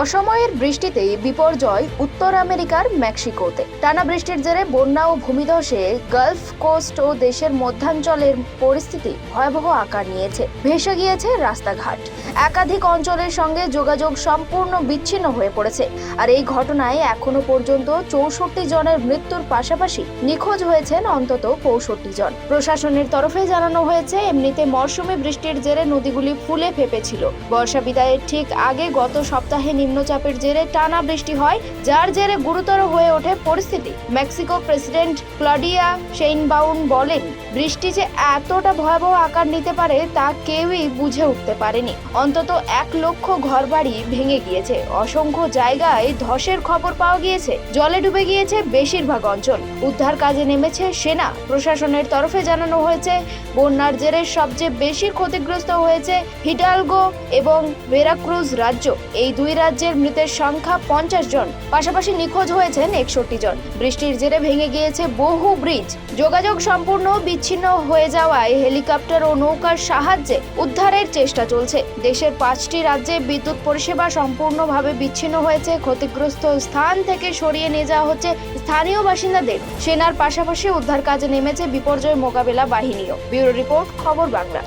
অসময়ের বৃষ্টিতেই বিপর্যয় উত্তর আমেরিকার মেক্সিকোতে। টানা বৃষ্টির জেরে বন্যা ও ভূমিধসে গালফ কোস্ট ও দেশের মধ্যাঞ্চলের পরিস্থিতি ভয়াবহ আকার নিয়েছে। ভেসে গিয়েছে রাস্তাঘাট। একাধিক অঞ্চলের সঙ্গে যোগাযোগ সম্পূর্ণ বিচ্ছিন্ন হয়ে পড়েছে। আর এই ঘটনায় এখনও পর্যন্ত চৌষট্টি জনের মৃত্যুর পাশাপাশি নিখোঁজ হয়েছেন অন্তত পঁয়ষট্টি জন। প্রশাসনের তরফে জানানো হয়েছে, এমনিতে মরশুমে বৃষ্টির জেরে নদীগুলি ফুলে ফেপেছিল। বর্ষা বিদায়ের ঠিক আগে গত সপ্তাহে নিম্নচাপের জেরে টানা বৃষ্টি হয়, যার জেরে গুরুতর হয়ে ওঠে পরিস্থিতি। মেক্সিকো প্রেসিডেন্ট ক্লডিয়া শেইনবাউন বলেন, বৃষ্টি যে এতটা ভয়াবহ আকার নিতে পারে তা কেউই বুঝে উঠতে পারেনি। অন্তত এক লক্ষ ঘরবাড়ি ভেঙে গিয়েছে। অসংখ্য জায়গায় ধসের খবর পাওয়া গিয়েছে। জলে ডুবে গিয়েছে বেশিরভাগ অঞ্চল। উদ্ধার কাজে নেমেছে সেনা। প্রশাসনের তরফে জানানো হয়েছে, বন্যার জেরে সবচেয়ে বেশি ক্ষতিগ্রস্ত হয়েছে হিডালগো এবং ভেরাক্রুজ রাজ্য। এই দুই রাজ্যের মৃতের সংখ্যা পঞ্চাশ জন। পাশাপাশি নিখোঁজ হয়েছেন একষট্টি জন। বৃষ্টির জেরে ভেঙে গিয়েছে বহু ব্রিজ। যোগাযোগ সম্পূর্ণ বিচ্ছিন্ন হয়ে যাওয়ায় হেলিকপ্টার ও নৌকার সাহায্যে উদ্ধারের চেষ্টা চলছে। দেশের পাঁচটি রাজ্যে বিদ্যুৎ পরিষেবা সম্পূর্ণভাবে বিচ্ছিন্ন হয়েছে। ক্ষতিগ্রস্ত স্থান থেকে সরিয়ে নিয়ে যাওয়া হচ্ছে স্থানীয় বাসিন্দাদের। সেনার পাশাপাশি উদ্ধার কাজে নেমেছে বিপর্যয় মোকাবেলা বাহিনীও। ব্যুরো রিপোর্ট, খবর বাংলা।